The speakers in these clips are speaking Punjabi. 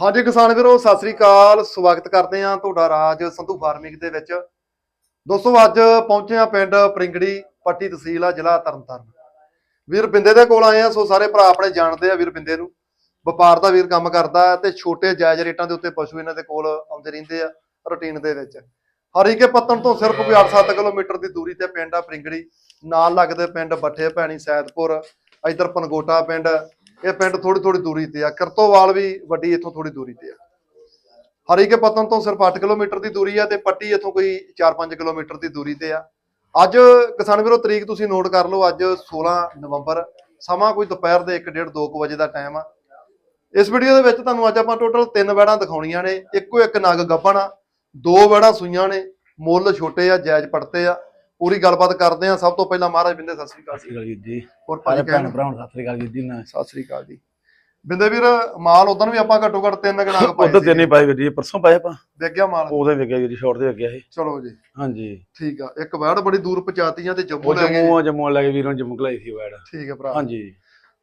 ਹਾਂਜੀ ਕਿਸਾਨ ਵੀਰੋ, ਸਤਿ ਸ੍ਰੀ ਅਕਾਲ। ਸਵਾਗਤ ਕਰਦੇ ਹਾਂ ਤੁਹਾਡਾ ਰਾਜ ਸੰਧੂ ਫਾਰਮਿੰਗ ਦੇ ਵਿੱਚ। ਦੋਸਤੋ, ਅੱਜ ਪਹੁੰਚੇ ਹਾਂ ਪਿੰਡ ਪ੍ਰਿੰਗੜੀ ਪੱਟੀ ਤਹਿਸੀਲ ਆ, ਜ਼ਿਲ੍ਹਾ ਤਰਨਤਾਰਨ। ਵੀਰ ਬਿੰਦੇ ਦੇ ਕੋਲ ਆਏ ਆ ਸੋ ਸਾਰੇ ਭਰਾ ਆਪਣੇ ਜਾਣਦੇ ਆ ਵੀਰ ਬਿੰਦੇ ਨੂੰ। ਵਪਾਰ ਦਾ ਵੀਰ ਕੰਮ ਕਰਦਾ ਤੇ ਛੋਟੇ ਜਾਇਜ਼ ਰੇਟਾਂ ਦੇ ਉੱਤੇ ਪਸ਼ੂ ਇਹਨਾਂ ਦੇ ਕੋਲ ਆਉਂਦੇ ਰਹਿੰਦੇ ਆ ਰੁਟੀਨ ਦੇ ਵਿੱਚ। ਹਰੀਕੇ ਪੱਤਣ ਤੋਂ ਸਿਰਫ ਕੋਈ 8-7 ਕਿਲੋਮੀਟਰ ਦੀ ਦੂਰੀ ਤੇ ਪਿੰਡ ਆ ਪ੍ਰਿੰਗੜੀ। ਨਾਲ ਲੱਗਦੇ ਪਿੰਡ ਬੱਠੇ, ਭੈਣੀ ਸੈਦਪੁਰ, ਇਧਰ ਪਨਗੋਟਾ ਪਿੰਡ ਇਹ ਪਿੰਡ ਥੋੜੀ ਥੋੜੀ ਦੂਰੀ ਤੇ ਆ। ਕਰਤੋਵਾਲ ਵੀ ਵੱਡੀ ਇੱਥੋਂ ਥੋੜੀ ਦੂਰੀ ਤੇ ਆ। ਹਰੀਕੇ ਪਤਨ ਤੋਂ ਸਿਰਫ 8 ਕਿਲੋਮੀਟਰ ਦੀ ਦੂਰੀ ਆ ਤੇ ਪੱਟੀ ਇੱਥੋਂ ਕੋਈ 4-5 ਕਿਲੋਮੀਟਰ ਦੀ ਦੂਰੀ ਤੇ ਆ। ਅੱਜ ਕਿਸਾਨ ਵੀਰੋ ਤਰੀਕ ਤੁਸੀਂ ਨੋਟ ਕਰ ਲਓ, ਅੱਜ 16 ਨਵੰਬਰ, ਸਮਾਂ ਕੋਈ ਦੁਪਹਿਰ ਦੇ 1:30 2 ਵਜੇ ਦਾ ਟਾਈਮ ਆ। ਇਸ ਵੀਡੀਓ ਦੇ ਵਿੱਚ ਤੁਹਾਨੂੰ ਅੱਜ ਆਪਾਂ ਟੋਟਲ ਤਿੰਨ ਵੈੜਾਂ ਦਿਖਾਉਣੀਆਂ ਨੇ। ਇੱਕੋ ਇੱਕ ਨਗ ਗੱਭਣ ਆ, ਦੋ ਵੈੜਾਂ ਸੂਈਆਂ ਨੇ, ਮੁੱਲ ਛੋਟੇ ਆ, ਜਾਇਜ਼ ਪੜਤੇ ਆ। ਪੂਰੀ ਗੱਲਬਾਤ ਕਰਦੇ ਆ ਸਭ ਤੋਂ ਪਹਿਲਾਂ ਮਹਾਰਾਜ ਬਿੰਦੇ ਸਤਿ ਸ੍ਰੀ ਅਕਾਲ ਸਤਿ ਸ਼੍ਰੀ ਅਕਾਲ ਵੀਰ ਜੀ। ਹੋਰ ਭਾਜੀ ਭੈਣ ਭਰਾਵਾਂ ਸਤਿ ਸ਼੍ਰੀ ਅਕਾਲ ਜੀ ਨਾ ਸਤਿ ਸ੍ਰੀ ਅਕਾਲ ਜੀ। ਬਿੰਦੇ ਵੀਰ ਮਾਲ ਉਦੋਂ ਵੀ ਆਪਾਂ ਘੱਟੋ ਘੱਟ ਤਿੰਨ ਗਣਾ ਪਾਏ ਉਧਰ ਤੇ ਨਹੀਂ ਪਾਏ ਵੀਰ ਜੀ ਪਰਸੋਂ ਪਾਏ ਆਪਾਂ। ਦੇਖ ਗਿਆ ਮਾਲ? ਉਹਦੇ ਵਿਕਿਆ ਵੀਰ ਜੀ ਸ਼ਾਰਟ ਦੇ ਵਿਕਿਆ ਇਹ। ਚਲੋ ਜੀ। ਹਾਂਜੀ। ਠੀਕ ਆ। ਇੱਕ ਵੈੜ ਬੜੀ ਦੂਰ ਪਹੁੰਚਾਤੀਆਂ ਤੇ ਜੰਮੂ ਲੈ ਗਏ। ਜੰਮੂ ਆ ਜੰਮੂ ਲੈ ਕੇ ਵੀਰੋਂ ਜੰਮੂ ਕਲਾਈ ਸੀ ਵੈੜ। ਠੀਕ ਹੈ ਭਰਾ। ਹਾਂਜੀ।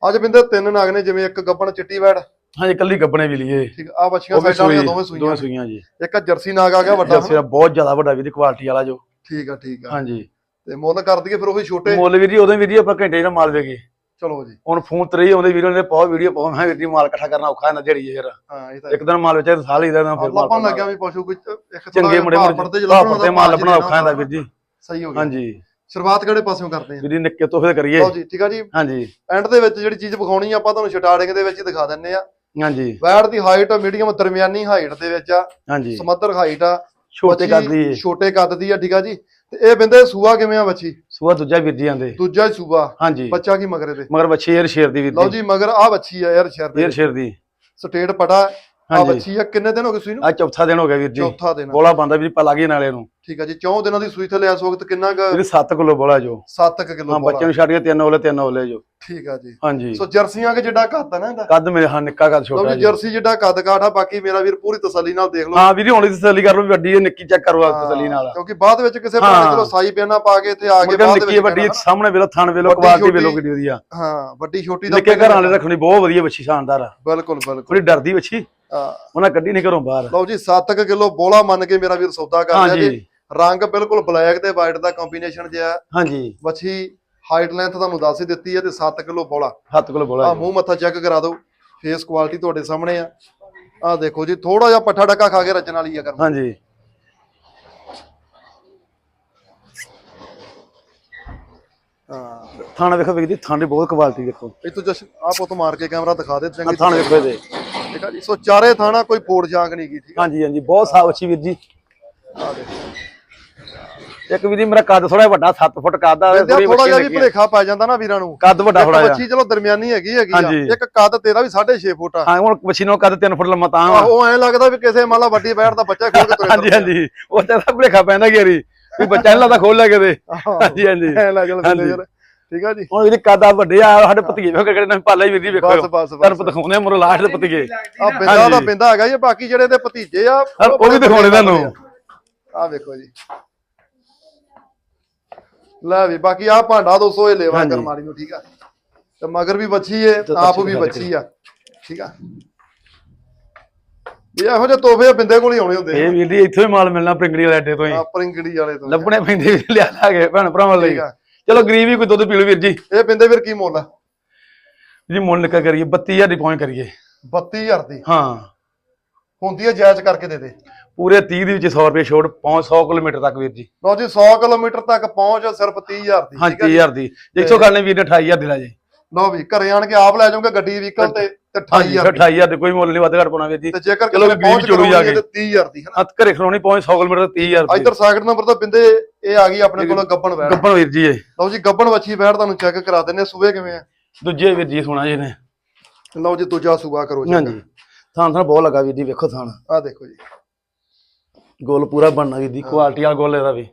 ਅੱਜ ਬਿੰਦੇ ਤਿੰਨ ਨਾਗ ਨੇ ਜਿਵੇਂ ਇੱਕ ਗੱਬਣ ਚਿੱਟੀ ਵੈੜ। ਹਾਂਜੀ ਕੱਲੀ ਗੱਬਣੇ ਵੀ ਲਈਏ। ਠੀਕ ਆ। ਬੱਚੀਆਂ ਵੀ ਸਾਈਡਾਂ ਸੂਈ ਦੋਵੇਂ ਦੋਵੇਂ ਸੂਈਆਂ ਸੂਈਆਂ ਜੀ। ਇੱਕ ਜਰਸੀ ਨਾਗ ਆ ਗਿਆ ਵੱਡਾ। ਜਰਸੀ ਦਾ ਬਹੁਤ ਜ਼ਿਆਦਾ ਵੱਡਾ ਵੀਰ ਕੁਆਲਿਟੀ ਵਾਲਾ ਜੋ। ਠੀਕ ਆ ਠੀਕ ਆ। ਹਾਂਜੀ। ਤੇ ਮੁੱਲ ਕਰ ਦਈਏ ਫਿਰ ਉਹੀ ਛੋਟੇ? ਮੁੱਲ ਵੀਰ ਜੀ ਉਦੋਂ ਵੀਰ ਜੀ ਆਪਾਂ ਘੰਟੇ ਦਾ ਮਾਲ ਵੇਗੇ ਚਲੋ ਜੀ। ਹੁਣ ਫੋਨ ਤਰੀ ਆਉਂਦੇ ਵੀਰੋ ਨੇ ਪਾਓ ਵੀਡੀਓ ਮੈਂ ਵੀਰ ਜੀ ਮਾਲ ਇਕੱਠਾ ਕਰਨਾ ਔਖਾ ਨਾ ਜਿਹੜੀ ਯਾਰ ਹਾਂ ਇਹ ਤਾਂ ਇੱਕ ਦਿਨ ਮਾਲ ਵਿੱਚ ਸਾਲ ਹੀ ਦਾ ਫਿਰ ਮਾਲ ਆਪਾਂ ਲੱਗਿਆ ਵੀ ਪਸ਼ੂ ਕੋਈ ਇੱਕ ਚੰਗੇ ਮੁੰਡੇ ਭਾਪਰ ਤੇ ਮਾਲ ਲੱਭਣਾ ਔਖਾ ਹੁੰਦਾ ਵੀਰ ਜੀ। ਸਹੀ ਹੋ ਗਿਆ। ਹਾਂਜੀ। ਸ਼ੁਰੂਆਤ ਕਿਹੜੇ ਪਾਸਿਓਂ ਕਰਦੇ ਆ? ਵੀਰ ਜੀ ਨਿੱਕੇ ਤੋਹਫੇ ਕਰੀਏ। ਲਓ ਜੀ ਠੀਕ ਆ ਜੀ। ਹਾਂਜੀ। ਐਂਡ ਦੇ ਵਿੱਚ ਜਿਹੜੀ ਚੀਜ਼ ਵਿਖਾਉਣੀ ਆ ਆਪਾਂ ਤੁਹਾਨੂੰ ਸਟਾਰਟਿੰਗ ਦੇ ਵਿੱਚ ਹੀ ਦਿਖਾ ਦਿੰਨੇ ਆ। ਹਾਂਜੀ। ਵੈੜ ਦੀ ਹਾਈਟ ਮੀਡੀਅਮ ਦਰਮਿਆਨੀ ਹਾਈਟ ਦੇ ਵਿੱਚ ਆ। ਹਾਂਜੀ। ਸਮੱਧਰ ਹਾਈਟ ਆ। ਛੋਟੇ ਕਰਦੀ ਏ। ਛੋਟੇ ਕੱਦ ਦੀ ਆ ਠੀਕ ਆ ਜੀ। ਤੇ ਇਹ ਬਿੰਦੇ ਸੂਆ ਕਿਵੇਂ ਆ ਬੱਚੀ? ਸੂਆ ਦੂਜਾ ਵੀਰ ਜੀ ਆਂਦੇ। ਦੂਜਾ ਹੀ ਸੂਆ। ਹਾਂਜੀ। ਬੱਚਾ ਕੀ ਮਗਰੇ ਦੇ ਮਗਰ ਬੱਚੇ ਯਾਰ ਸ਼ੇਰ ਦੀ ਵੀਰ ਲਓ ਜੀ। ਜੀ ਮਗਰ ਆ ਬੱਚੀ ਆ ਯਾਰ ਸ਼ਹਿਰ ਯਾਰ ਦੇ ਸ਼ੇਰ ਦੀ। ਸਟੇਟ ਪਟਾ ਆ ਹਾਂਜੀ। ਬੱਚੀ ਆ। ਕਿੰਨੇ ਦਿਨ ਹੋ ਗਏ ਸੂਈ ਨੂੰ? ਆ ਚੌਥਾ ਦਿਨ ਹੋ ਗਿਆ ਵੀਰ ਜੀ। ਚੌਥਾ ਦਿਨ। ਬੋਲਾ ਬੰਦਾ ਵੀਰ ਪਾ ਲਾਗੇ ਨਾਲੇ ਨੂੰ। ਠੀਕ ਆ ਜੀ ਚੌਂ ਦਿਨਾਂ ਦੀ ਸੂਈ ਥੱਲੇ ਇਸ ਵਕਤ ਕਿੰਨਾ ਕੁ ਵੀਰ 7 ਕਿਲੋ ਬੋਲਾ ਜੋ। 7 ਕਿਲੋ ਹਾਂ ਬੱਚੇ ਨੂੰ ਛੱਡ ਕੇ ਤਿੰਨ ਹੋਲੇ ਤਿੰਨ ਹੋਲੇ ਜੋ। ਠੀਕ ਆ ਜੀ। ਹਾਂਜੀ। ਸੋ ਜਰਸੀਆਂ ਕੇ ਜਿੱਡਾ ਕੱਦ ਆ ਨਾ ਇਹਦਾ। ਕੱਦ ਮੇਰੇ ਹਾਂ ਨਿੱਕਾ ਕੱਦ ਛੋਟਾ ਜੀ ਜਰਸੀ ਜਿੱਡਾ ਕੱਦ ਕਾਠ ਆ ਬਾਕੀ ਮੇਰਾ ਵੀਰ ਪੂਰੀ ਤਸੱਲੀ ਨਾਲ ਦੇਖ ਲਓ। ਹਾਂ ਵੀਰ ਹੁਣ ਤਸੱਲੀ ਕਰ ਲਓ ਵੱਡੀ ਹੈ ਨਿੱਕੀ ਚੈੱਕ ਕਰੋ ਤਸੱਲੀ ਨਾਲ। ਕਿਉਂਕਿ ਬਾਅਦ ਵਿੱਚ ਕਿਸੇ ਹਾਂ। ਚਲੋ ਸਾਈ ਪਿਆਨਾ ਪਾ ਕੇ ਇੱਥੇ ਆ ਕੇ ਬਾਅਦ ਦੇ ਨਿੱਕੀ ਵਿੱਚ ਵੱਡੀ ਸਾਹਮਣੇ ਵੇਲੋ ਥਣ ਵੇਲੋ ਕੁਆਲਿਟੀ ਵੇਲੋ। ਕਿੱਡੀ ਵਧੀਆ। ਹਾਂ ਵੱਡੀ ਛੋਟੀ ਦਾ ਨਿੱਕੇ ਘਰਾਂ ਵਾਲੇ ਰੱਖਣੀ ਬਹੁਤ ਵਧੀਆ ਬੱਚੀ ਸ਼ਾਨਦਾਰ ਆ। ਬਿਲਕੁਲ ਬਿਲਕੁਲ। ਥੋੜੀ ਡਰਦੀ ਬੱਚੀ। ਉਹਨਾਂ ਕੱਢੀ ਨਹੀਂ ਘਰੋਂ ਬਾਹਰ। ਲਓ ਜੀ 7 ਕਿਲੋ ਬੋਲਾ ਮੰਨ ਕੇ ਮੇਰਾ ਵੀਰ ਸੌਦਾ ਕਰ ਲਿਆ ਜੀ। ਰੰਗ ਬਿਲਕੁਲ ਬਲੈਕ ਤੇ ਵਾਈਟ ਦਾ ਕੰਬੀਨੇਸ਼ਨ ਜਿਹਾ ਹਾਂਜੀ। ਵੱਛੀ ਹਾਈਟ ਲੈਂਥ ਤੁਹਾਨੂੰ ਦੱਸ ਹੀ ਦਿੱਤੀ ਹੈ ਤੇ 7 ਕਿਲੋ ਬੋਲਾ। 7 ਕਿਲੋ ਬੋਲਾ ਆ। ਮੂੰਹ ਮੱਥਾ ਚੈੱਕ ਕਰਾ ਦਿਓ। ਫੇਸ ਕੁਆਲਿਟੀ ਤੁਹਾਡੇ ਸਾਹਮਣੇ ਆ। ਆ ਦੇਖੋ ਜੀ ਥੋੜਾ ਜਿਹਾ ਪੱਠਾ ਡੱਕਾ ਖਾ ਕੇ ਰੱਜਣ ਵਾਲੀ ਆ ਕਰਮ। ਹਾਂਜੀ। ਹਾਂ। ਥਾਣਾ ਵੇਖੋ ਵੀਰ ਜੀ ਥਾਣੇ ਬਹੁਤ ਕੁਆਲਿਟੀ ਦੇਖੋ। ਇਹ ਤੋਂ ਜਸ ਆ ਪੁੱਤ ਮਾਰ ਕੇ ਕੈਮਰਾ ਦਿਖਾ ਦੇ ਚੰਗੀ ਥਾਣ ਵੇਖੋ ਇਹਦੇ। ਠੀਕ ਆ ਜੀ ਸੋ ਚਾਰੇ ਥਾਣਾ ਕੋਈ ਫੋੜ ਜਾਂਗ ਨਹੀਂ ਆ। ਹਾਂਜੀ ਹਾਂਜੀ ਬਹੁਤ ਸਾਫ਼ ਅੱਛੀ ਵੀਰ ਜੀ। ਆ ਦੇਖੋ। ਇੱਕ ਵੀਰ ਜੀ ਮੇਰਾ ਕੱਦ ਥੋੜਾ ਵੱਡਾ 7 ਫੁੱਟ ਕੱਦ ਆ ਥੋੜਾ ਜਿਹਾ ਵੀ ਆ। ਭੁਲੇਖਾ ਪੈ ਜਾਂਦਾ ਨਾ ਵੀਰਾਂ ਨੂੰ। ਕੱਦ ਵੱਡਾ ਥੋੜਾ ਜਿਹਾ। ਬੱਚੀ ਚਲੋ ਦਰਮਿਆਨੀ ਹੈਗੀ ਹੈਗੀ ਆ। ਇੱਕ ਕੱਦ ਤੇਰਾ ਵੀ 6.5 ਫੁੱਟ ਆ। ਹਾਂ ਹੁਣ ਬੱਚੀ ਨੂੰ ਕੱਦ 3 ਫੁੱਟ ਲੰਮਾ ਤਾਂ ਵਾ। ਉਹ ਐਂ ਲੱਗਦਾ ਵੀ ਕਿਸੇ ਮੰਨ ਲਾ ਵੱਡੀ ਬੈਠ ਦਾ ਬੱਚਾ ਖੋਲ ਕੇ ਤੁਰੇ ਹਾਂਜੀ ਹਾਂਜੀ। ਉਹ ਤੇ ਭੁਲੇਖਾ ਪੈਂਦਾ ਗੇਰੀ ਵੀ ਬੱਚਾ ਇਹਨਾਂ ਦਾ ਖੋਲ ਲੈ ਕੇ ਦੇ ਹਾਂਜੀ ਹਾਂਜੀ। ਐਂ ਲੱਗ ਜਾਂਦਾ ਹਾਂਜੀ। ਯਾਰ। ਠੀਕ ਆ ਜੀ। ਹੁਣ ਵੀਰ ਕੱਦ ਆ ਵੱਡੇ ਆ ਸਾਡੇ ਭਤੀਜੇ ਵੇਖੋ ਕਿਹੜੇ ਨੇ ਪਾਲਾ ਵੀਰ ਜੀ ਵੇਖੋ। ਬਸ ਬਸ ਤੁਹਾਨੂੰ ਦਿਖਾਉਂਦੇ ਮਰ ਲਾਸਟ ਦੇ ਭਤੀਜੇ। ਆ ਬਿੰਦਾ ਦਾ। ਬਿੰਦਾ ਹੈਗਾ ਇਹ ਬਾਕੀ ਜਿਹੜੇ ਦੇ ਭਤੀਜੇ ਆ ਉਹ ਵੀ ਦਿਖਾਉਣੇ ਤੁਹਾਨੂੰ। ਆ। ਵੇਖੋ ਜੀ। ਲੈ ਵੀ ਬਾਕੀ ਆ ਭਾਂਡਾ ਦੋਸਤੋ ਇਹ ਲੈਵਾ ਹਾਂਜੀ। ਕਰਮਾਰੀ ਨੂੰ ਠੀਕ ਆ? ਤੇ ਮਗਰ ਵੀ ਬੱਚੀ ਏ ਤੇ ਆਪ ਅੱਛੀ ਵੀ ਗੱਲ ਬੱਚੀ ਆ ਠੀਕ ਆ? ਇਹ ਇਹੋ ਜਿਹੇ ਤੋਹਫੇ ਬਿੰਦੇ ਕੋਲ ਹੀ ਆਉਣੇ ਹੁੰਦੇ ਇਹ ਵੀਰ ਜੀ ਇੱਥੋਂ ਹੀ ਮਾਲ ਮਿਲਣਾ ਪ੍ਰਿੰਗੜੀ ਵਾਲੇ ਅੱਡੇ ਤੋਂ ਹੀ। ਆ ਪਰਿੰਗੜੀ ਵਾਲੇ ਤੋਂ ਲੱਭਣੇ ਪੈਂਦੇ ਵੀ ਲਿਆ ਲਾਗੇ ਭੈਣ ਭਰਾਵਾਂ ਲਈ। ਠੀਕ ਆ। ਚਲੋ ਗਰੀਬ ਹੀ ਕੋਈ ਦੁੱਧ ਪੀ ਲਓ ਵੀਰ ਜੀ। ਇਹ ਬਿੰਦੇ ਫਿਰ ਕੀ ਮੁੱਲ ਆ? ਜੀ ਮੁੱਲ ਨਿਕਾ ਕਰੀਏ 32000 ਦੀ ਪਹੁੰਚ ਕਰੀਏ। 32000 ਦੀ? ਹਾਂ। ਹੁੰਦੀ ਹੈ ਜਾਇਜ਼ ਕਰਕੇ ਦੇ ਦੇ। ਪੂਰੇ 30 ਦੇ ਵਿੱਚ 100 ਰੁਪਏ ਛੋਟ ਪਹੁੰਚ 100 ਕਿਲੋਮੀਟਰ ਤੱਕ ਵੀਰ ਜੀ। ਲਓ ਜੀ 100 ਕਿਲੋਮੀਟਰ ਤੱਕ ਪਹੁੰਚ ਸਿਰਫ 30000 ਦੀ ਹਾਂ ਠੀਕ ਆ ਜੀ? 30000 ਦੀ। ਜਿੱਥੋਂ ਕਰਨੇ ਵੀਰ ਨੇ 28000 ਦੇ ਲਾ ਜੀ ਲਓ ਵੀ ਘਰੇ ਆਣ ਕੇ ਆਪ ਲੈ ਜਾਓਗੇ ਗੱਡੀ ਵਹੀਕਲ ਤੇ ਤੇ ਹਾਂਜੀ 28000 ਦੀ। 28000 ਦੇ ਕੋਈ ਮੁੱਲ ਨਹੀਂ ਵੱਧ ਘੱਟ ਪਾਉਣਾ ਵੀਰ ਜੀ। ਤੇ ਜੇਕਰ ਚਲੋ ਪਹੁੰਚ ਚਲੋ ਜਾ ਕੇ। ਤੇ 30000 ਦੀ ਹੈ ਨਾ ਹੱਥ ਘਰੇ ਖਲੋਣੀ ਪਹੁੰਚ 100 ਕਿਲੋਮੀਟਰ 30000 ਰੁਪਏ ਇਧਰ ਸਾਈਡ ਨੰਬਰ ਤੋਂ ਬਿੰਦੇ ਇਹ ਆ ਗਈ ਆਪਣੇ ਕੋਲ ਗੱਬਣ ਵੈੜ। ਗੱਪਣ ਵੀਰ ਜੀ ਲਓ ਜੀ ਗੱਬਣ ਵੱਛੀ ਵੈੜ ਤੁਹਾਨੂੰ ਚੈੱਕ ਕਰਾ ਦਿੰਨੇ ਸੂਏ ਕਿਵੇਂ ਆ? ਦੂਜੇ ਵੀਰ ਜੀ ਸੁਣਾ ਜੀ ਨੇ ਲਓ ਜੀ ਦੂਜਾ ਸੂਆ ਕਰੋ ਜੀ ਹਾਂਜੀ ਥਾਂ ਥਾਂ ਬਹੁਤ ਲੱਗਾ ਵੀਰ ਜੀ ਵੇਖੋ ਥਾਂ। ਆ ਦੇਖੋ ਜੀ। ਗੋਲ ਪੂਰਾ ਬਣਨਾ ਵੀਰ ਜੀ ਕੁਆਲਿਟੀ ਵਾਲਾ ਗੋਲ ਇਹਦਾ ਵੀ।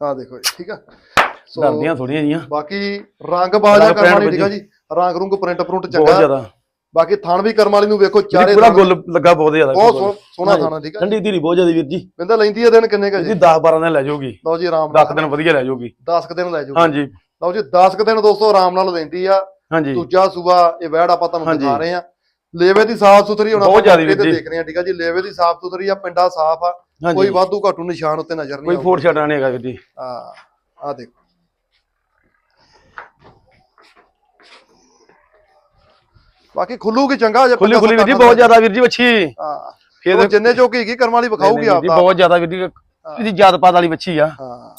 ਆ ਦੇਖੋ ਜੀ ਠੀਕ ਆ? ਸੋ ਡਰਦੀਆਂ ਥੋੜੀਆਂ ਜੀਆਂ ਬਾਕੀ ਰੰਗ ਬਾਜਾ ਕਰਮ ਵਾਲੀ ਠੀਕ ਆ ਜੀ? ਰੰਗ ਰੁੰਗ ਪ੍ਰਿੰਟ ਪ੍ਰਿੰਟ ਬਹੁਤ ਚੰਗਾ। ਜ਼ਿਆਦਾ। ਬਾਕੀ ਥਣ ਵੀ ਕਰਮ ਵਾਲੀ ਨੂੰ ਵੇਖੋ ਚਾਰੇ ਪੂਰਾ ਗੋਲ ਲੱਗਾ ਬਹੁਤ ਜ਼ਿਆਦਾ ਬਹੁਤ ਸੋਹ- ਸੋਹਣਾ ਥਾਣਾ ਠੀਕ ਆ? ਠੰਡੀ ਧੀਰੀ ਬਹੁਤ ਜ਼ਿਆਦਾ ਵੀਰ ਜੀ। ਬਿੰਦਾ ਲੈਂਦੀ ਆ ਦਿਨ ਕਿੰਨੇ ਕਾ ਜੀ? ਜੀ 10 12 ਦਿਨ ਲੈ ਜਾਊਗੀ। ਲਓ ਜੀ ਆਰਾਮ 10 ਨਾਲ। ਦਿਨ ਵਧੀਆ ਲੈ ਜਾਊਗੀ। 10 ਕੁ ਦਿਨ ਲੈ ਜਾਓ ਹਾਂਜੀ। ਲਓ ਜੀ 10 ਕੁ ਦਿਨ ਦੋਸਤੋ ਆਰਾਮ ਨਾਲ ਲੈਂਦੀ ਆ। ਹਾਂਜੀ। ਦੂਜਾ ਸੂਆ ਇਹ ਵੈੜ ਆਪਾਂ ਤੁਹਾਨੂੰ। ਦਿਖਾ ਰਹੇ ਆ ਲੇਵੇ ਦੀ ਸਾਫ਼ ਸੁਥਰੀ ਹੁਣ ਬਹੁਤ ਜ਼ਿਆਦਾ ਵੀਰ ਤੇ ਜੀ। ਦੇਖ ਰਹੇ ਆ ਠੀਕ ਆ ਜੀ ਲੇਵੇ ਦੀ ਸਾਫ਼ ਸੁਥਰੀ ਆ ਪਿੰਡਾ ਸਾਫ਼ ਆ ਕੋਈ ਵਾਧੂ ਘਾਟੂ ਨਿਸ਼ਾਨ ਉੱਤੇ ਨਜ਼ਰ ਕੋਈ ਨਹੀਂ ਫੋਟ ਛੱਡਣਾ ਨਹੀਂ ਹੈਗਾ ਵੀਰ ਜੀ। ਆ ਆ ਦੇਖੋ। ਬਾਕੀ ਖੁੱਲੂਗੀ ਚੰਗਾ ਜੇ ਖੁੱਲੀ ਖੁੱਲੀ ਵੀਰ ਜੀ ਬਹੁਤ ਜ਼ਿਆਦਾ ਵੀਰ ਜੀ ਵੱਛੀ। ਹਾਂ। ਫਿਰ ਜਿੰਨੇ ਚੋਕੀ ਹੈਗੀ ਕਰਮ ਵਾਲੀ ਵਿਖਾਊਗੀ ਆਪ ਜੀ, ਬਹੁਤ ਜ਼ਿਆਦਾ ਵੀਰ ਜੀ ਇਹਦੀ ਜਾਤ ਪਾਤ ਵਾਲੀ ਵੱਛੀ ਆ। ਹਾਂ।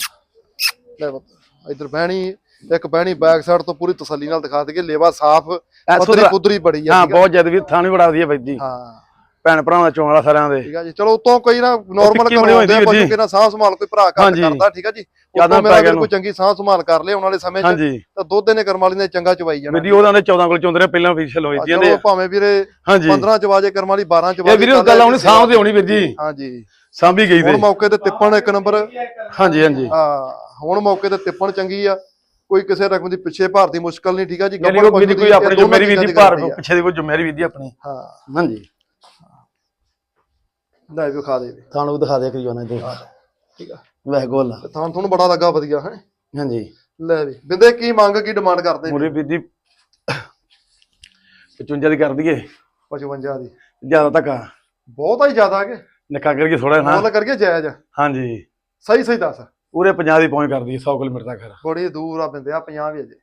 ਲੈ ਬਤ ਇਧਰ ਬਹਿਣੀ ਇੱਕ ਬਹਿਣੀ ਬੈਕ ਸਾਈਡ ਤੋਂ ਪੂਰੀ ਤਸੱਲੀ ਨਾਲ ਦਿਖਾ ਦਈਏ ਲੇਵਾ ਸਾਫ਼ ਸੁਧਰਾ- ਪੁੱਧਰੀ ਬੜੀ ਆ ਹਾਂ? ਬਹੁਤ ਜ਼ਿਆਦਾ ਵੀਰ ਥਾਣੀ ਬੜਾ ਵਧੀਆ ਵੀਰ ਜੀ। ਹਾਂ। ਭੈਣ ਭਰਾਵਾਂ ਦਾ ਚੋਣ ਵਾਲਾ ਸਾਰਿਆਂ ਦੇ। ਠੀਕ ਆ ਜੀ ਚਲੋ ਉਤੋਂ ਕੋਈ ਨਾ ਨਾਰਮਲ ਹੋਈ ਕਰਾਉਂਦੇ ਆ ਸਾਹ ਸੰਭਾਲ ਕੋਈ ਭਰਾ ਹਾਂਜੀ। ਕਰਦਾ ਠੀਕ ਆ ਜੀ। ਉਤੋਂ ਮੇਰਾ ਕੋਈ ਚੰਗੀ ਸਾਹ ਸੰਭਾਲ ਕਰ ਲਿਆ ਆਉਣ ਵਾਲੇ ਸਮੇਂ 'ਚ ਤਾਂ ਦੁੱਧ ਨੇ ਕਰਮ ਵਾਲੀ ਨੇ ਚੰਗਾ ਚਵਾਈ ਜਾਣਾ। ਜੀ ਉਹਨਾਂ ਦੇ 14 ਕੋਲ ਚੁੰਦੇ ਰਹੇ ਪਹਿਲਾਂ ਫੀਸ਼ਲ ਹੋਈ ਜੀ ਚਲੋ ਭਾਵੇਂ ਵੀਰੇ ਹਾਂਜੀ। 15 ਚਵਾਜੇ ਕਰਮ ਵਾਲੀ 12 ਚਵਾਜੇ ਇਹ ਵੀਰ ਗੱਲ ਆਉਣੀ ਸਾਂਭ ਤੇ ਹੋਣੀ ਵੀਰ ਜੀ। ਹਾਂਜੀ। ਸਾਂਭੀ ਗਈ ਹੁਣ ਤੇ। ਮੌਕੇ ਤੇ ਤਿੱਪਣ ਇੱਕ ਨੰਬਰ। ਹਾਂਜੀ ਹਾਂਜੀ। ਆ ਹੁਣ ਮੌਕੇ ਤੇ ਤਿੱਪਣ ਚੰਗੀ ਆ। ਕੋਈ ਕਿਸੇ ਰਕਮ ਦੀ ਪਿੱਛੇ ਭਾਰ ਦੀ ਮੁਸ਼ਕਲ ਨਹੀਂ ਠੀਕ ਆ ਜੀ? ਯਾਨੀ ਉਹ ਪਸ਼ੂ ਕੋਈ ਦੀ ਆਪਣੀ ਜ਼ਿੰਮੇਵਾਰੀ ਭਾਰ ਦੀ ਆ। ਪਿੱਛੇ ਦੀ ਕੋਈ ਜ਼ਿੰਮੇਵਾਰੀ ਵੀਰ ਜੀ ਆਪਣੀ। ਹਾਂ। ਹਾਂਜੀ। ਲੈ ਵੀ ਖਾ ਦੇ ਵੀ। ਤੁਹਾਨੂੰ ਦਿਖਾ ਦੇ ਕਰੀ ਉਹਨਾਂ ਦੇ। ਠੀਕ ਆ। ਵੈਸੇ ਗੋਲ। ਤੇ ਤੁਹਾਨੂੰ ਤੁਹਾਨੂੰ ਬੜਾ ਲੱਗਾ ਵਧੀਆ ਹੈ? ਹਾਂਜੀ। ਲੈ ਵੀ। ਬਿੰਦੇ ਕੀ ਮੰਗ ਕੀ ਡਿਮਾਂਡ ਕਰਦੇ? ਮੁਰੇ ਵੀਰ ਜੀ 55 ਦੀ ਕਰ ਦਈਏ। 55 ਦੀ। ਜ਼ਿਆਦਾ ਧੱਕਾ ਬਹੁਤ ਹੀ ਜ਼ਿਆਦਾ ਕਿ? ਨਿੱਕਾ ਕਰਕੇ ਥੋੜਾ ਨਾ। ਮੁੱਲ ਕਰਕੇ ਜਾਇਜ਼। ਹਾਂਜੀ। ਸਹੀ ਸਹੀ ਦੱਸ। ਪੂਰੇ 50 ਦੀ ਪਹੁੰਚ ਕਰ ਦਈਏ 100 ਕਿਲੋਮੀਟਰ ਤੱਕ। ਬੜੀ ਦੂਰ ਆ ਬਿੰਦੇ ਆ 50 ਵੀ ਅਜੇ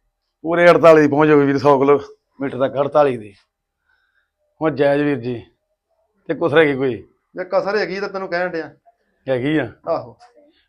ਪੂਰੇ 48 ਦੀ ਪਹੁੰਚ ਹੋਊਗੀ ਵੀਰ 100 ਕਿਲੋਮੀਟਰ ਤੱਕ 48 ਦੀ। ਹੁਣ ਜਾਇਜ਼ ਵੀਰ ਜੀ ਤੇ ਕੁਛ ਰਹਿ ਗਈ ਕੋਈ? ਜੇ ਕਸਰ ਹੈਗੀ ਤਾਂ ਤੈਨੂੰ ਕਹਿਣ ਡਿਆ। ਹੈਗੀ ਆ? ਆਹੋ।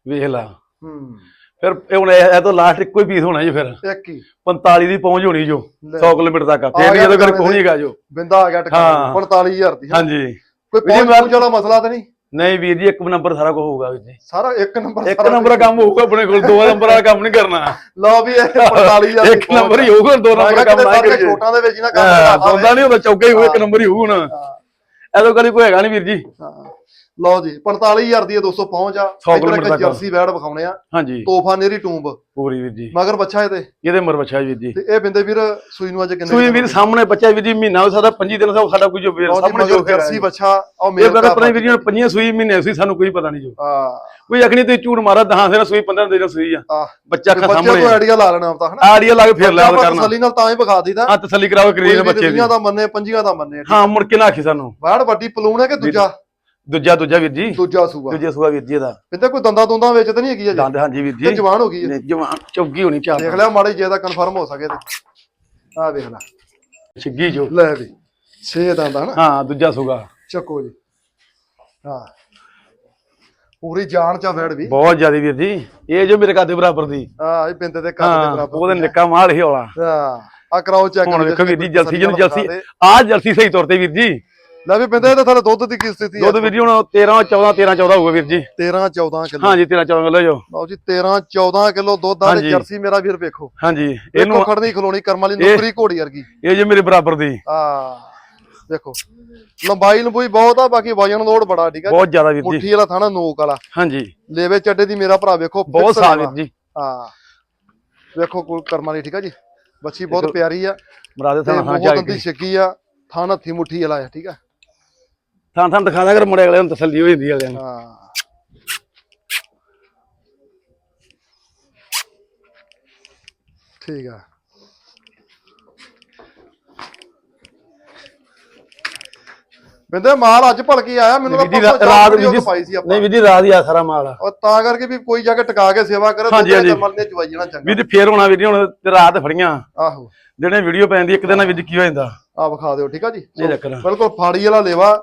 ਵੇਖ ਲਾ। ਹੂੰ। ਫਿਰ ਇਹ ਹੁਣ ਇਹ ਇਹ ਤੋਂ ਲਾਸਟ ਇੱਕੋ ਹੀ ਪੀਸ ਹੋਣਾ ਜੀ ਫਿਰ। ਇੱਕ ਹੀ। 45 ਦੀ ਪਹੁੰਚ ਹੋਣੀ ਜੋ ਲੈ। 100 ਕਿਲੋਮੀਟਰ ਤੱਕ ਫੇਰ ਗਿਆ ਜਦੋਂ ਕਰ। ਪਹੁੰਚੇਗਾ ਜੋ। ਬਿੰਦਾ ਆ ਗਿਆ ਟਿਕਾਣੇ। ਹਾਂ। 45000 ਦੀ। ਹਾਂਜੀ। ਕੋਈ ਵੀਰੇ ਪਹੁੰਚ ਮੈਂ- ਪਹੁੰਚ ਵਾਲਾ ਮਸਲਾ ਤਾਂ ਨਹੀਂ? ਨਹੀਂ ਵੀਰ ਜੀ ਇੱਕ ਨੰਬਰ ਸਾਰਾ ਕੁਝ ਹੋਊਗਾ ਵੀਰ ਜੀ। ਸਾਰਾ ਇੱਕ ਨੰਬਰ ਇੱਕ ਨੰਬਰ ਕੰਮ ਹੋਊਗਾ ਆਪਣੇ ਕੋਲ ਦੋ ਨੰਬਰ ਵਾਲਾ ਕੰਮ ਨਹੀਂ ਕਰਨਾ। ਲਓ ਵੀ ਇਹ 45000 ਇੱਕ ਨੰਬਰ ਹੀ ਹੋਊਗਾ ਦੋ ਨੰਬਰ ਕੰਮ ਨਾ ਕਰੀਏ। ਛੋਟਾਂ ਦੇ ਵਿੱਚ ਨਾ ਕੰਮ ਕਰਦਾ ਨਹੀਂ ਹੁੰਦਾ ਚੌਕਾ ਹੀ ਹੋਊ ਇੱਕ ਨੰਬਰ ਹੀ ਹੋਊ ਹੁਣ। ਐਦੋਂ ਕਦੀ ਕੋਈ ਹੈਗਾ ਨਹੀਂ ਵੀਰ ਜੀ। ਹਾਂ। ਲਓ ਜੀ 45000 ਦੀ ਇਹ ਦੋਸਤੋ ਪਹੁੰਚ ਆ। ਸੌ ਕਿਲੋਮੀਟਰ ਤੱਕ। ਜਰਸੀ ਵੈੜ ਵਿਖਾਉਣੇ ਆ। ਹਾਂਜੀ। ਤੋਹਫਾ ਨੇਰੀ ਟੂੰਬ। ਪੂਰੀ ਵੀਰ ਜੀ। ਮਗਰ ਬੱਚਾ ਇਹਦੇ? ਇਹਦੇ ਮਰ ਬੱਚਾ ਵੀਰ ਜੀ। ਤੇ ਇਹ ਬਿੰਦੇ ਵੀਰ ਸੂਈ ਨੂੰ ਅੱਜ ਕਿੰਨੇ ਸੂਈ ਵੀਰ? ਸਾਹਮਣੇ ਬੱਚਾ ਵੀਰ ਜੀ ਮਹੀਨਾ ਹੋ ਸਕਦਾ 25 ਦਿਨ ਦਾ ਸਾਡਾ ਕੋਈ ਜੋ ਵੀਰ ਸਾਹਮਣੇ ਜੋ ਜਰਸੀ ਬੱਚਾ ਉਹ ਇਹ ਮੇਲ ਬੜਾ ਪਤਾ ਵੀਰ ਜੀ ਹੁਣ ਪੰਜੀਆਂ ਸੂਈ ਮਹੀਨੇ ਸੂਈ ਸਾਨੂੰ ਕੋਈ ਪਤਾ ਨਹੀਂ ਜੋ। ਹਾਂ। ਕੋਈ ਅਖਣੀ ਤੇ ਝੂਠ ਮਾਰਾ ਦਹਾਂ ਸਿਰ ਸੂਈ 15 ਦਿਨ ਸੂਈ ਆ। ਆ ਬੱਚਾ ਅੱਖਾਂ ਬੱਚੇ ਸਾਹਮਣੇ ਤੋਂ ਆਈਡੀਆ ਲਾ ਲੈਣਾ ਤਾਂ ਹਨਾ? ਆੜੀਆ ਲਾ ਕੇ ਫੇਰ ਲੈ ਕਰਨਾ। ਤਸੱਲੀ ਨਾਲ ਤਾਂ ਹੀ ਵਿਖਾ ਦੀਦਾ ਹਾਂ ਤਸੱਲੀ ਕਰਾਓ ਕਰੀਏ ਕੋਈ ਬੱਚੇ ਦੀ। ਦਾ ਮੰਨੇ ਪੰਜੀਆਂ ਦਾ ਮੰਨੇ। ਹਾਂ ਮੁੜ ਕੇ ਨਾ ਆਖੀ ਸਾਨੂੰ। ਵੈੜ ਵੱਡੀ ਪਲੂਣ ਹੈ ਕਿ ਦੂਜਾ? ਦੂਜਾ ਦੂਜਾ ਵੀਰ ਜੀ। ਦੂਜਾ ਸੂਆ। ਦੂਜੇ ਸੂਆ ਵੀਰ ਜੀ ਦਾ ਬਿੰਦੇ ਕੋਈ ਦੰਦਾ ਦੁੰਦਾ ਵਿੱਚ ਤਾਂ ਨਹੀਂ ਹੈਗੀ ਅਜੇ? ਦੰਦ ਹਾਂਜੀ ਵੀਰ ਤੇ ਜੀ ਜਵਾਨ ਹੋ ਗਈ ਹੈ ਜਵਾਨ ਚੌਗੀ ਹੋਣੀ ਚਾਹ ਦੇਖ ਲਿਆ ਮਾੜੀ ਜੇ ਦਾ ਕਨਫਰਮ ਹੋ ਸਕੇ ਤੇ। ਆ ਵੇਖ ਲੈ। ਛਿੱਗੀ ਜੋ। ਲੈ ਵੀ ਛੇ ਦੰਦਾ ਹਨਾ ਹਾਂ ਦੂਜਾ ਸੂਗਾ ਚੱਕੋ ਜੀ। ਹਾਂ। ਪੂਰੀ ਜਾਨ ਚ ਆ ਵੈੜ ਵੀ। ਬਹੁਤ ਜ਼ਿਆਦਾ ਵੀਰ ਜੀ। ਇਹ ਜੋ ਮੇਰੇ ਕਾਦੇ ਬਰਾਬਰ ਦੀ। ਹਾਂ ਇਹ ਬਿੰਦੇ ਦੇ ਕੱਦ ਦੇ ਬਰਾਬਰ ਉਹਦੇ ਨਿੱਕਾ ਮਾਲ ਹੀ ਹੋਲਾ ਹਾਂ। ਆ ਕਰਾਓ ਚੈੱਕ ਹੁਣ ਵੇਖੋ ਵੀਰ ਜੀ ਜਲਸੀ ਜਲਸੀ ਆਹ ਜਲਸੀ ਸਹੀ ਤੌਰ ਤੇ ਵੀਰ ਜੀ। ਲੈ ਵੀ ਬਿੰਦੇ ਤੇ ਥੱਲੇ ਦੁੱਧ ਦੀ ਕੀ ਸਥਿਤੀ ਹੈ? ਦੁੱਧ ਵੀਰ ਜੀ ਹੁਣ 13 14 13 14 ਹੋਊਗਾ ਵੀਰ ਜੀ। 13 14 ਕਿਲੋ। ਹਾਂਜੀ 13 14 ਕਿਲੋ ਜੋ। ਲਓ ਜੀ 13 14 ਕਿਲੋ ਦੁੱਧ ਆ ਤੇ। ਜਰਸੀ ਮੇਰਾ ਵੀਰ ਵੇਖੋ। ਹਾਂਜੀ ਇਹਨੂੰ ਖੜਨੀ ਖਲੋਣੀ ਕਰਮ ਵਾਲੀ ਨੌਕਰੀ ਘੋੜੀ ਵਰਗੀ। ਇਹ ਜੇ ਮੇਰੇ ਬਰਾਬਰ ਦੀ। ਆ ਦੇਖੋ ਲੰਬਾਈ ਲੰਬੂਈ ਬਹੁਤ ਆ ਬਾਕੀ ਵਜਨ ਲੋਡ ਬੜਾ ਠੀਕ ਆ ਬਹੁਤ ਜ਼ਿਆਦਾ ਵੀਰ ਜੀ। ਮੁੱਠੀ ਵਾਲਾ ਥਾਣਾ ਨੋਕ ਵਾਲਾ। ਹਾਂਜੀ। ਲੇਵੇ ਚੱਡੇ ਦੀ ਮੇਰਾ ਭਰਾ ਵੇਖੋ ਬਹੁਤ। ਵੀਰ ਜੀ। ਹਾਂ ਵੇਖੋ ਕੋਈ ਕਰਮ ਵਾਲੀ ਠੀਕ ਆ ਜੀ? ਬੱਚੀ ਬਹੁਤ ਪਿਆਰੀ ਆ। ਮਰਾਦੇ ਤੇ ਥਾਂ ਥਾਂ ਮੂੰਹ ਜਾ ਦੰਦੀ ਕੇ। ਛਿੱਕੀ ਆ ਥਾਂ ਹੱਥੀ ਮੁੱਠੀ ਵਾਲਾ ਆ ਠੀਕ ਆ? ਥਾਂ ਥਾਂ ਦਿਖਾ ਦਿਆ ਕਰ ਮੁੰਡੇ ਅਗਲੇ ਨੂੰ ਤਸੱਲੀ ਹੋ ਜਾਂਦੀ ਅਗਲੇ ਨੂੰ। ਹਾਂ। ਠੀਕ ਆ। ਬਿੰਦੇ ਮਾਲ ਅੱਜ ਭਲਕੀ ਆਇਆ ਮੈਨੂੰ ਤਾਂ ਜੀ ਪਰਸੋਂ ਰਾਤ ਵੀਡੀਓ ਪਾਈ ਸੀ ਆਪਾਂ। ਨਹੀਂ ਜੀ ਰਾਤ ਹੀ ਆ ਸਾਰਾ ਮਾਲ। ਉਹ ਤਾਂ ਕਰਕੇ ਵੀ ਕੋਈ ਜਾ ਕੇ ਟਿਕਾ ਕੇ ਸੇਵਾ ਕਰੇ ਹਾਂਜੀ। ਕਰਮਲ ਨੇ ਚਵਾਈ ਜਾਣਾ ਚੰਗਾ। ਵੀਰ ਜੀ ਫੇਰ ਹੋਣਾ ਵੀਰ ਜੀ ਹੁਣ ਤੇ ਰਾਤ ਫੜੀਆਂ। ਆਹੋ। ਜਿਹੜੇ ਵੀਡੀਓ ਪੈਂਦੀ ਇੱਕ ਦਿਨ ਜੀ ਕੀ ਹੋ ਜਾਂਦਾ? ਆ ਵਿਖਾ ਦਿਓ ਠੀਕ ਆ ਜੀ? ਇਹ। ਬਿਲਕੁਲ ਫਾੜੀ ਵਾਲਾ ਲੇਵਾ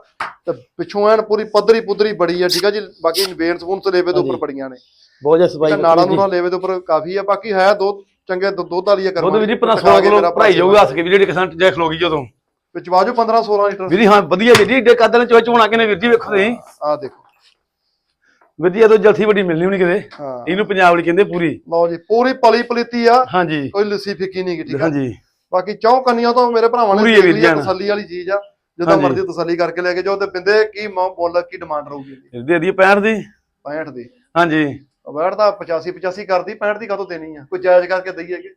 ਤੇ ਪਿੱਛੋਂ ਐਨ ਪੂਰੀ ਪੱਧਰੀ ਪੁੱਧਰੀ ਬੜੀ ਆ ਠੀਕ ਆ ਜੀ? ਬਾਕੀ ਵੇਨਸ ਵੂਨਸ ਲੇਵੇ ਦੇ ਉੱਪਰ ਬੜੀਆਂ ਨੇ। ਬਹੁਤ ਜਿਹਾ ਸਫ਼ਾਈ ਨਾਲਾਂ ਨੂੰ ਲੇਵੇ ਦੇ ਉੱਪਰ ਕਾਫੀ ਆ ਬਾਕੀ ਹੈ ਦੋ ਚੰਗੇ ਦੁੱਧ ਦੁੱਧ ਵਾਲੀ ਆ ਦੁੱਧ ਕਰਮਾ ਵੀਰ ਜੀ 15 16 ਕਿਲੋ ਭਰਾਈ ਜਾਊਗਾ ਹੱਸ ਕੇ ਵੀਰ ਜੀ ਕਿਸਾਨ ਜੇ ਖਲੋਗੀ ਜਦੋਂ ਬਾਜੂ 15 16 ਲੀਟਰ ਵੀਰ ਹਾਂ ਵਧੀਆ ਵੀਰ ਜੀ ਕੱਦ ਨਾਲ ਚੋਚ ਹੋਣਾ ਕਿਨੇ ਵੀਰ ਜੀ ਵੇਖੋ ਤੁਸੀਂ। ਆ ਦੇਖੋ। ਇਹ ਤੋਂ ਜਲਸੀ ਵੱਡੀ ਮਿਲਣੀ ਹੋਣੀ ਕਿਤੇ। ਇਹਨੂੰ ਪੰਜਾਬ ਵਾਲੀ ਕਹਿੰਦੇ ਪੂਰੀ। ਲਓ ਜੀ ਪੂਰੀ ਪਲੀ ਪਲੀਤੀ ਆ। ਹਾਂਜੀ। ਕੋਈ ਲੱਸੀ ਫਿੱਕੀ ਨਹੀਂ ਆ। ਹਾਂਜੀ। ਬਾਕੀ ਚੌ ਕੰਨੀਆਂ ਤੋਂ ਮੇਰੇ ਭਰਾਵਾਂ ਨੇ ਪੂਰੀ ਜਾਨ। ਤਸੱਲੀ ਵਾਲੀ ਚੀਜ਼ ਆ ਜਿੱਦਾਂ। ਮਰਜ਼ੀ ਤਸੱਲੀ ਕਰਕੇ ਲੈ ਕੇ ਜਾਓ ਤੇ ਬਿੰਦੇ ਕੀ ਮੁੱਲ ਕੀ ਡਿਮਾਂਡ ਰਹੂਗੀ ਵੀਰ ਦੇ ਦੀ 65 ਦੀ। 65 ਦੀ। ਹਾਂਜੀ। ਵੈਟ ਦਾ 85 85 ਕਰਦੀ 65 ਦੀ ਕਾਹਤੋਂ ਦੇਣੀ ਆ? ਕੋਈ ਜਾਇਜ਼ ਕਰਕੇ ਦਈਏ ਕਿ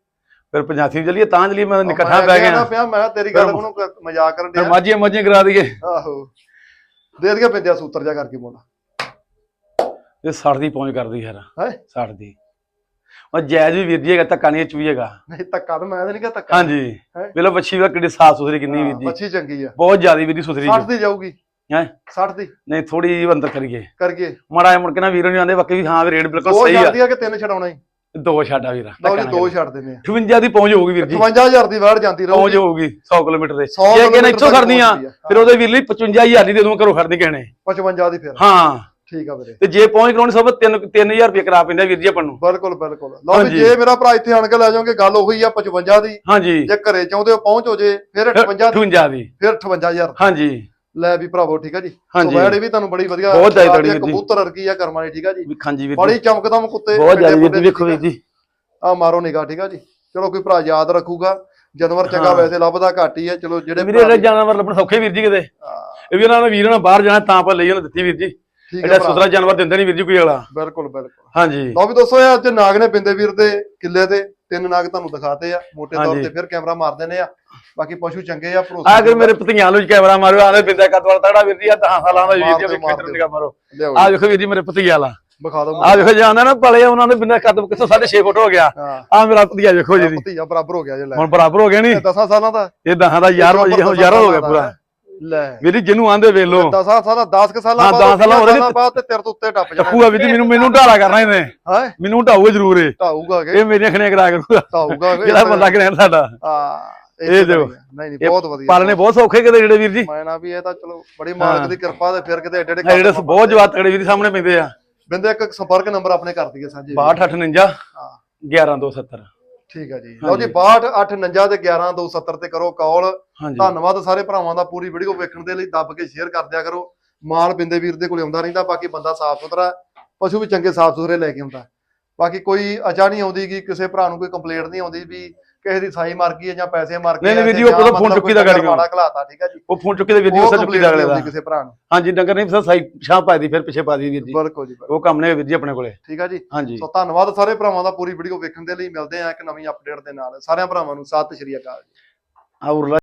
ਫਿਰ 85 ਚਲੀਏ ਤਾਂ ਚਲੀਏ ਮੈਂ ਨਿਕੱਠਾ ਪੈ ਗਿਆ। ਪਿਆ ਮੈਂ ਤੇਰੀ ਗੱਲ ਨੂੰ ਕ- ਮਜ਼ਾਕ ਕਰਨ ਡਿਆ। ਮਾਝੀਆਂ ਮਾਝੀਆਂ ਕਰਾ ਦਈਏ। ਆਹੋ। ਦੇ ਦਈਏ ਬਿੰਦਿਆ ਸੂਤਰ ਜਾ ਕਰਕੇ ਮੁੱਲ ਇਹ 60 ਦੀ ਪਹੁੰਚ ਕਰਦੀ ਯਾਰ। ਹੈ? 60 ਦੀ ਉਹ ਜਾਇਜ਼ ਵੀ ਵੀਰ ਜੀ ਹੈਗਾ ਧੱਕਾ ਨਹੀਂ ਚੂਈ ਹੈਗਾ। ਨਹੀਂ ਧੱਕਾ ਤਾਂ ਮੈਂ ਤਾਂ ਨਹੀਂ ਕਿਹਾ ਧੱਕਾ। ਹਾਂਜੀ। ਹੈਂ? ਵੇਲੋ ਬੱਚੀ ਵਾ ਕਿੱਡੀ ਸਾਫ਼ ਸੁਥਰੀ ਕਿੰਨੀ ਵੀਰ ਜੀ। ਬੱਚੀ ਚੰਗੀ ਆ। ਬਹੁਤ ਜ਼ਿਆਦੀ ਵੀਰ ਜੀ ਸੁਥਰੀ 60 ਦੀ ਜਾਊਗੀ। ਹੈ? 60 ਦੀ ਨਹੀਂ ਥੋੜੀ ਜਿਹੀ ਅੰਦਰ ਕਰੀਏ ਕਰਕੇ। ਮਾੜਾ ਜਿਹਾ ਮੁੜ ਕੇ ਨਾ ਵੀਰੋ ਨਹੀਂ ਆਂਦੇ ਬਾਕੀ ਵੀ ਹਾਂ ਵੀ ਰੇਟ ਬਿਲਕੁਲ ਦੋ ਸਹੀ ਆ। ਛੱਡਦੀ ਆ ਕਿ ਤਿੰਨ ਛਡਾਉਣਾ ਹੀ ਦੋ ਛੱਡਾ ਵੀਰ ਲਓ ਜੀ ਦੋ ਛੱਡ ਦਿੰਦੇ ਆ। 58 ਦੀ ਪਹੁੰਚ ਹੋਊਗੀ ਵੀਰ ਜੀ। 55000 ਦੀ ਵਾਰ ਜਾਂਦੀ ਪਹੁੰਚ ਰਹੂਗੀ ਹੋਊਗੀ 100 ਕਿਲੋਮੀਟਰ ਦੇ 100 ਜੇ ਕਿਨੇ ਕਿਲੋਮੀਟਰ ਇੱਥੋਂ ਖੜਨੀ ਆ। ਫਿਰ ਉਹਦੇ ਵੀਰ ਲਈ 55000 ਦੀ ਦੇ ਦੂੰ ਘਰੋਂ ਖੜਨੀ ਕਹਿਣੇ। 55 ਦੀ ਫਿਰ। ਹਾਂ। ਠੀਕ ਆ ਵੀਰੇ। ਤੇ ਜੇ ਪਹੁੰਚ ਕਰਾਉਣੀ ਸਭ 3 3000 ਰੁਪਏ ਕਰਾ ਪੈਂਦਾ ਵੀਰ ਜੀ ਆਪਾਂ ਨੂੰ। ਬਿਲਕੁਲ ਬਿਲਕੁਲ। ਲਓ ਵੀ। ਜੇ ਮੇਰਾ ਭਰਾ ਇੱਥੇ ਆਣ ਕੇ ਲੈ ਜਾਓਗੇ ਗੱਲ ਉਹੀ ਆ 55 ਦੀ। ਹਾਂਜੀ। ਜੇ ਘਰੇ ਚਾਹੁੰਦੇ ਹੋ ਪਹੁੰਚ ਹੋ ਜੇ ਫਿਰ 58 ਦੀ। 58 ਦੀ। ਫਿਰ 58000 ਹਾਂਜੀ। ਲੈ ਵੀ ਭਰਾਵੋ ਠੀਕ ਆ ਜੀ। ਹਾਂਜੀ। ਵੈੜ ਵੀ ਤੁਹਾਨੂੰ ਬੜੀ ਵਧੀਆ ਬਹੁਤ ਆ, ਤੜੀ। ਕਬੂਤਰ ਵਰਗੀ ਆ ਕਰਮਾਂ ਦੀ ਠੀਕ ਆ ਜੀ। ਹਾਂਜੀ ਵੀਰ ਬੜੀ ਚਮਕਦਮ ਕੁੱਤੇ ਬਹੁਤ ਵੱਡੇ ਜੀ ਵੇਖੋ ਵੀਰ ਜੀ। ਆ ਮਾਰੋ ਨਿਗਾਹ ਠੀਕ ਆ ਜੀ। ਚਲੋ ਕੋਈ ਭਰਾ ਯਾਦ ਰੱਖੂਗਾ। ਜਾਨਵਰ ਚੰਗਾ। ਵੈਸੇ ਲੱਭਦਾ ਘੱਟ ਹੀ ਆ। ਚਲੋ ਜਿਹੜੇ ਵੀਰੇ ਜਾਨਵਰ ਲੱਭਣ ਸੌਖੇ ਵੀਰ ਜੀ ਕਿਤੇ। ਇਹ ਵੀ ਉਹਨਾਂ ਨੇ ਵੀਰ ਨਾਲ ਬਾਹਰ ਜਾਣਾ ਤਾਂ ਆਪਾਂ ਲਈ ਉਹਨਾਂ ਦਿੱਤੀ ਵੀਰ ਜੀ। ਠੀਕ ਐਡਾ ਆ ਸੁਥਰਾ ਭਰਾ ਜਾਨਵਰ ਦਿੰਦੇ ਨਹੀਂ ਵੀਰ ਜੀ ਕੋਈ ਅਗਲਾ। ਬਿਲਕੁਲ ਬਿਲਕੁਲ। ਹਾਂਜੀ। ਲਓ ਵੀ ਦੋਸਤੋ ਇਹ ਅੱਜ ਨਾਗ ਨੇ ਬਿੰਦੇ ਵੀਰ ਦੇ ਕਿੱਲੇ ਤੇ। ਤਿੰਨ ਨਾਗ ਤੁਹਾਨੂੰ ਦਿਖਾਤੇ ਆ। ਮੋਟੇ ਤੌਰ ਹਾਂਜੀ। ਤੇ ਫਿਰ ਕੈਮਰਾ ਮਾਰ ਦਿੰਦੇ ਆ। ਬਾਕੀ ਪਸ਼ੂ ਚੰਗੇ ਆ ਆ। ਭਰੋਸਾ ਕੇ ਮੇਰੇ ਭਤੀਆਂ ਨੂੰ ਕੈਮਰਾ ਮਾਰਿਓ ਆਂਦੇ ਬਿੰਦਾ ਕੱਦ ਵਾਲਾ ਤਗੜਾ ਵੀਰ ਜੀ ਆ 10 ਸਾਲਾਂ ਦਾ ਵੀਰ ਮਾਰ ਜੀ ਵੇਖੋ ਮਾਰ ਦਿਓ। ਨਿਗਾਹ ਮਾਰੋ ਲਿਆਓ ਆ ਵੇਖੋ ਵੀਰ ਜੀ ਮੇਰੇ ਭਤੀਆ ਵਾਲਾ। ਵਿਖਾ ਦਿਓ ਆ ਵੇਖੋ ਜਾਂਦਾ ਨਾ ਪਲੇ ਉਹਨਾਂ ਦੇ ਬਿੰਦਾ ਕੱਦ ਕਿਥੋਂ 6.5 ਫੁੱਟ ਹੋ ਗਿਆ। ਹਾਂ। ਆ ਮੇਰਾ ਭਤੀਆ ਵੇਖੋ ਜੀ। ਭਤੀਜਾ ਬਰਾਬਰ ਹੋ ਗਿਆ ਜੇ ਲੈ। ਹੁਣ ਬਰਾਬਰ ਹੋ ਗਿਆ ਨਹੀਂ 10 ਸਾਲਾਂ ਦਾ। ਇਹ 10 ਦਾ 11 11 ਹੋ ਗਿਆ ਪੂਰਾ। ਲੈ। ਵੀਰ ਜੀ ਜਿਹਨੂੰ ਆਂਦੇ ਵੇਲੋ 10 ਸਾਲਾਂ 10 ਸਾਲਾਂ ਬਾਅਦ ਦਸ ਸਾਲਾਂ। ਬਾਅਦ ਤੇ ਤੇਰੇ ਤੋਂ ਉੱਤੇ ਟੱਪ ਜਾਣਾ। ਟੱਪੂਗਾ ਵੀਰ ਜੀ ਮੈਨੂੰ ਮੈਨੂੰ ਢਾਲਾ ਕਰਨਾ ਇਹਨੇ। ਹਾਂ? ਮੈਨੂੰ ਢਾਊਗਾ ਜ਼ਰੂਰ ਇਹ। ਢਾਊਗਾ ਕਿ? ਇਹ ਮੇਰੀਆਂ ਖਣੀਆਂ ਕਰਾ ਕਰੂਗਾ। ਢਾਊਗਾ ਕਿ? ਜਿਹੜਾ ਬੰਦਾ ਕਰੇ ਸਾਡਾ। ਹਾਂ ਇਹ ਦਿਓ। ਨਹੀਂ ਨਹੀਂ ਬਹੁਤ ਵਧੀਆ। ਪਾਲਣੇ ਬਹੁਤ ਸੌਖੇ ਕਿਤੇ ਜਿਹੜੇ ਵੀਰ ਜੀ। ਮੈਂ ਨਾ ਵੀ ਇਹ ਤਾਂ ਚਲੋ ਬੜੀ ਮਾਲਕ। ਦੀ ਕਿਰਪਾ ਤੇ ਫਿਰ ਕਿਤੇ ਏਡੇ ਏਡੇ ਜਿਹੜੇ ਬਹੁਤ ਜਵਾਬ ਤਗੜੇ ਵੀਰ ਸਾਹਮਣੇ ਪੈਂਦੇ ਆ। ਬਿੰਦੇ ਇੱਕ ਸੰਪਰਕ ਨੰਬਰ ਆਪਣੇ ਕਰ ਦਈਏ ਸਾਂਝੇ। 6259 ਹਾਂ। 11270 ਠੀਕ ਹੈ ਜੀ। ਲਓ ਜੀ 6289 ਤੇ 11270 ਤੇ ਕਰੋ ਕਾਲ। ਧੰਨਵਾਦ ਸਾਰੇ ਭਰਾਵਾਂ ਦਾ ਪੂਰੀ ਵੀਡੀਓ ਵੇਖਣ ਦੇ ਲਈ। ਦੱਬ ਕੇ ਸ਼ੇਅਰ ਕਰ ਦਿਆ ਕਰੋ। ਮਾਲ ਬਿੰਦੇ ਵੀਰ ਦੇ ਕੋਲੇ ਆਉਂਦਾ ਰਹਿੰਦਾ ਬਾਕੀ ਬੰਦਾ ਸਾਫ਼ ਸੁਥਰਾ ਪਸ਼ੂ ਵੀ ਚੰਗੇ ਸਾਫ਼ ਸੁਥਰੇ ਲੈ ਕੇ ਆਉਂਦਾ। ਬਾਕੀ ਕੋਈ ਅਚਾ ਨਹੀਂ ਆਉਂਦੀ ਕਿ ਕਿਸੇ ਭਰਾ ਨੂੰ ਕੋਈ ਕੰਪਲੇਂਟ ਨਹੀਂ ਆਉਂਦੀ ਵੀ ਕਿਸੇ ਦੀ ਸਾਈ ਮਰ ਗਈ ਹੈ ਜਾਂ ਪੈਸੇ ਮਰ ਗਏ ਨਹੀਂ, ਨਹੀਂ ਆ ਵੀਰ ਜੀ, ਜਾਂ ਉਹ ਫੋਨ ਚੁੱਕੀ ਦਾ ਗਾੜੀ ਮਾੜਾ ਘਲਾਤਾ ਠੀਕ ਹੈ ਜੀ? ਉਹ ਫੋਨ ਚੁੱਕੀ ਦੇ ਵੀਰ ਜੀ ਉਸੇ ਚੁੱਕੀ ਦਾ ਅਗਲੇ ਦਾ। ਕਿਸੇ ਭਰਾ ਨੂੰ। ਹਾਂਜੀ ਡੰਗਰ ਨਹੀਂ ਸਾਈ ਸ਼ਾਹ ਪਾਈ ਦੀ ਫਿਰ ਪਿੱਛੇ ਪਾ ਦੀ ਵੀਰ ਜੀ। ਬਿਲਕੁਲ ਜੀ। ਉਹ ਕੰਮ ਨੇ ਵੀਰ ਜੀ ਆਪਣੇ ਕੋਲੇ। ਠੀਕ ਹੈ ਜੀ? ਹਾਂਜੀ। ਸੋ ਧੰਨਵਾਦ ਸਾਰੇ ਭਰਾਵਾਂ ਦਾ ਪੂਰੀ ਵੀਡੀਓ ਵੇਖਣ ਦੇ ਲਈ। ਮਿਲਦੇ ਆ ਇੱਕ ਨਵੀਂ ਅਪਡੇਟ ਦੇ ਨਾਲ। ਸਾਰਿਆਂ ਭਰਾਵਾਂ ਨੂੰ ਸਤਿ ਸ਼੍ਰੀ ਅਕਾਲ। ਆ ਉਰਲਾ